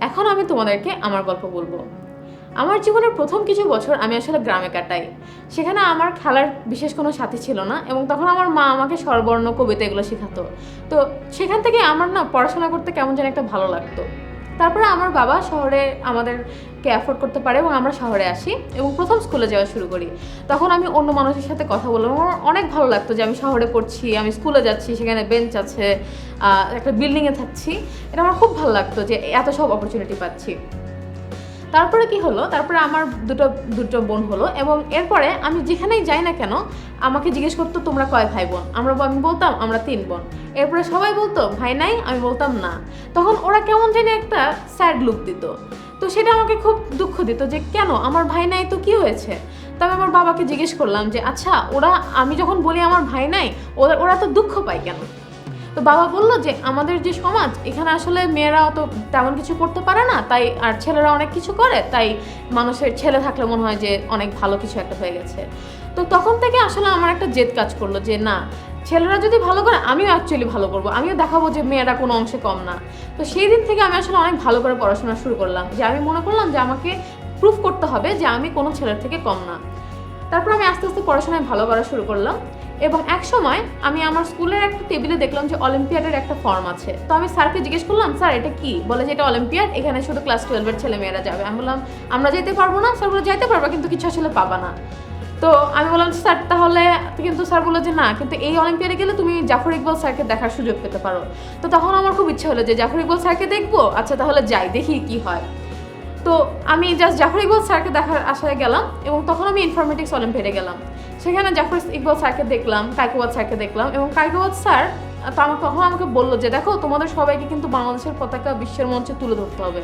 এখন আমি তোমাদেরকে আমার গল্প বলব। আমার জীবনের প্রথম কিছু বছর আমি আসলে গ্রামে কাটাই। সেখানে আমার খেলার বিশেষ কোনো সাথী ছিল না এবং তখন আমার মা আমাকে স্বরবর্ণ, কবিতা এগুলো শেখাতো। তো সেখান থেকে আমার না পড়াশোনা করতে কেমন যেন একটা ভালো লাগতো। তারপরে আমার বাবা শহরে আমাদেরকে অ্যাফোর্ড করতে পারে এবং আমরা শহরে আসি এবং প্রথম স্কুলে যাওয়া শুরু করি। তখন আমি অন্য মানুষের সাথে কথা বললাম। আমার অনেক ভালো লাগতো যে আমি শহরে পড়ছি, আমি স্কুলে যাচ্ছি, সেখানে বেঞ্চ আছে একটা বিল্ডিংয়ে থাকছি। এটা আমার খুব ভালো লাগতো যে এত সব অপরচুনিটি পাচ্ছি। তারপরে কি হলো? তারপরে আমার দুটো দুটো বোন হলো এবং এরপরে আমি যেখানেই যাই না কেন, আমাকে জিজ্ঞেস করতো, তোমরা কয় ভাই বোন? আমরা আমি বলতাম, আমরা তিন বোন। এরপরে সবাই বলতো, ভাই নাই? আমি বলতাম, না। তখন ওরা কেমন জানি একটা স্যাড লুক দিত। তো সেটা আমাকে খুব দুঃখ দিত যে, কেন? আমার ভাই নাই তো কি হয়েছে? তবে আমার বাবাকে জিজ্ঞেস করলাম যে আচ্ছা ওরা, আমি যখন বলি আমার ভাই নাই, ওরা ওরা তো দুঃখ পায় কেন? তো বাবা বলল যে, আমাদের যে সমাজ, এখানে আসলে মেয়েরা অত তেমন কিছু করতে পারে না, তাই আর ছেলেরা অনেক কিছু করে, তাই মানুষের ছেলে থাকলে মনে হয় যে অনেক ভালো কিছু একটা হয়ে গেছে। তো তখন থেকে আসলে আমার একটা জেদ কাজ করল যে, না, ছেলেরা যদি ভালো করে, আমিও অ্যাকচুয়ালি ভালো করব, আমিও দেখাবো যে মেয়েরা কোনো অংশে কম না। তো সেই দিন থেকে আমি আসলে অনেক ভালো করে পড়াশোনা শুরু করলাম, যে আমি মনে করলাম যে আমাকে প্রুফ করতে হবে যে আমি কোনো ছেলের থেকে কম না। তারপর আমি আস্তে আস্তে পড়াশোনায় ভালো করা শুরু করলাম। এবং এক সময় আমি আমার স্কুলের একটা টেবিলে দেখলাম যে অলিম্পিয়াডের একটা ফর্ম আছে। তো আমি স্যারকে জিজ্ঞেস করলাম, স্যার, এটা কি? বলে যে এটা অলিম্পিয়াড, এখানে শুধু ক্লাস টুয়েলভের ছেলে মেয়েরা যাবে। আমি বললাম, আমরা যেতে পারব না, স্যার বলে, যাইতে পারব, কিন্তু কিছু আসলে পাবা না। তো আমি বললাম, স্যার, তাহলে কিন্তু স্যার বলল যে না, কিন্তু এই অলিম্পিয়াডে গেলে তুমি জাফর ইকবাল স্যারকে দেখার সুযোগ পেতে পারো। তো তখন আমার খুব ইচ্ছা হলো যে, জাফর ইকবাল স্যারকে দেখব? আচ্ছা তাহলে যাই, দেখি কি হয়। তো আমি জাস্ট জাফর ইকবাল স্যারকে দেখার আশায় গেলাম এবং তখন আমি ইনফরমেটিক্স অলিম্পিয়াডে গেলাম। সেখানে জাফর ইকবাল স্যারকে দেখলাম কাইকুয়াদ স্যারকে দেখলাম এবং কাইকুয়াদ স্যার, তো আমাকে তখন আমাকে বলল যে, দেখো, তোমাদের সবাইকে কিন্তু বাংলাদেশের পতাকা বিশ্বের মঞ্চে তুলে ধরতে হবে।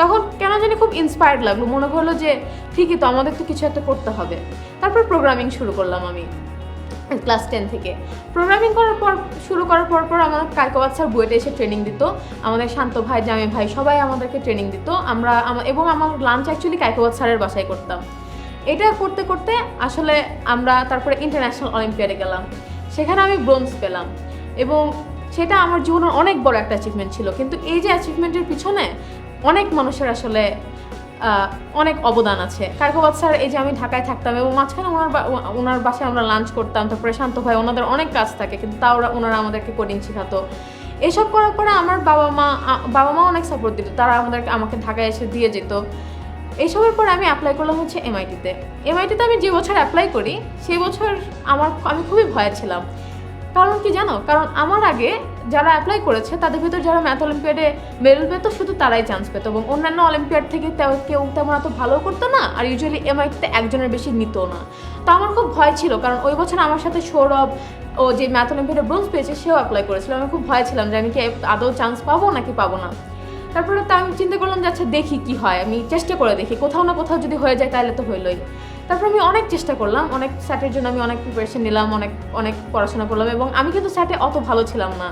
তখন কেন জানি খুব ইন্সপায়ার্ড লাগল, মনে করল যে, ঠিকই তো, আমাদের তো কিছু একটা করতে হবে। তারপর প্রোগ্রামিং শুরু করলাম আমি। ক্লাস টেন থেকে। প্রোগ্রামিং করার পর, শুরু করার পর পর আমাদের কায়কবাদ স্যার বুয়েটে এসে ট্রেনিং দিত। আমাদের শান্ত ভাই, জামে ভাই সবাই আমাদেরকে ট্রেনিং দিত। আমরা এবং আমার লাঞ্চ অ্যাকচুয়ালি কায়কবাদ স্যারের বাসায় করতাম। এটা করতে করতে আসলে আমরা তারপরে ইন্টারন্যাশনাল অলিম্পিয়াডে গেলাম। সেখানে আমি ব্রোঞ্জ পেলাম। এবং সেটা আমার জীবনের অনেক বড় একটা অ্যাচিভমেন্ট ছিল। কিন্তু এই যে অ্যাচিভমেন্টের পিছনে অনেক মানুষের আসলে অনেক অবদান আছে। কার্কবাদ স্যার, এই যে আমি ঢাকায় থাকতাম এবং মাঝখানে ওনার ওনার বাসায় আমরা লাঞ্চ করতাম, তারপরে শান্ত ভাই ওনাদের অনেক কাজ থাকে, কিন্তু তাও ওরা- ওনারা আমাদেরকে কোডিং শেখাতো। এসব করার পরে আমার বাবা মা বাবা মা অনেক সাপোর্ট দিত, তারা আমাদেরকে, আমাকে ঢাকায় এসে দিয়ে যেত। এইসবের পরে আমি অ্যাপ্লাই করলাম হচ্ছে এমআইটিতে এমআইটিতে আমি যে বছর অ্যাপ্লাই করি, সেই বছর আমার, আমি খুবই ভয়ে ছিলাম। কারণ কি জানো? কারণ আমার আগে যারা অ্যাপ্লাই করেছে, তাদের ভিতর যারা ম্যাথ অলিম্পিয়াডে মেডেল পেত শুধু তারাই চান্স পেত এবং অন্যান্য অলিম্পিয়াড থেকে কেউ তেমন এত ভালো করতো না, আর ইউজুয়ালি এমআইটিতে একজনের বেশি নিত না। তো আমার খুব ভয় ছিল, কারণ ওই বছর আমার সাথে সৌরভ ও যে ম্যাথ অলিম্পিয়াডে ব্রোঞ্জ পেয়েছে, সেও অ্যাপ্লাই করেছিল। আমি খুব ভয় ছিলাম যে আমি কি আদৌ চান্স পাবো নাকি পাবো না। তারপরে তো আমি চিন্তা করলাম যে আচ্ছা দেখি কি হয়, আমি চেষ্টা করে দেখি, কোথাও না কোথাও যদি হয়ে যায় তাহলে তো হইলই। তারপর আমি অনেক চেষ্টা করলাম, অনেক স্যাটের জন্য আমি অনেক প্রিপারেশন নিলাম, অনেক অনেক পড়াশোনা করলাম এবং আমি কিন্তু স্যাটে অত ভালো ছিলাম না।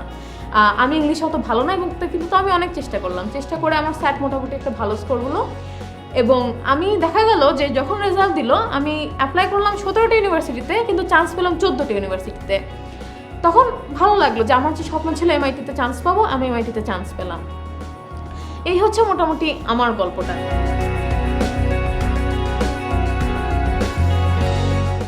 আমি ইংলিশে অত ভালো না এবং কিন্তু আমি অনেক চেষ্টা করলাম। চেষ্টা করে আমার স্যাট মোটামুটি একটা ভালো স্কোর হলো এবং আমি দেখা গেল যে যখন রেজাল্ট দিল, আমি অ্যাপ্লাই করলাম সতেরোটা ইউনিভার্সিটিতে কিন্তু চান্স পেলাম চোদ্দোটা ইউনিভার্সিটিতে তখন ভালো লাগল যে আমার যে স্বপ্ন ছিল এমআইটিতে চান্স পাবো, আমি এমআইটিতে চান্স পেলাম। এই হচ্ছে মোটামুটি আমার গল্পটা।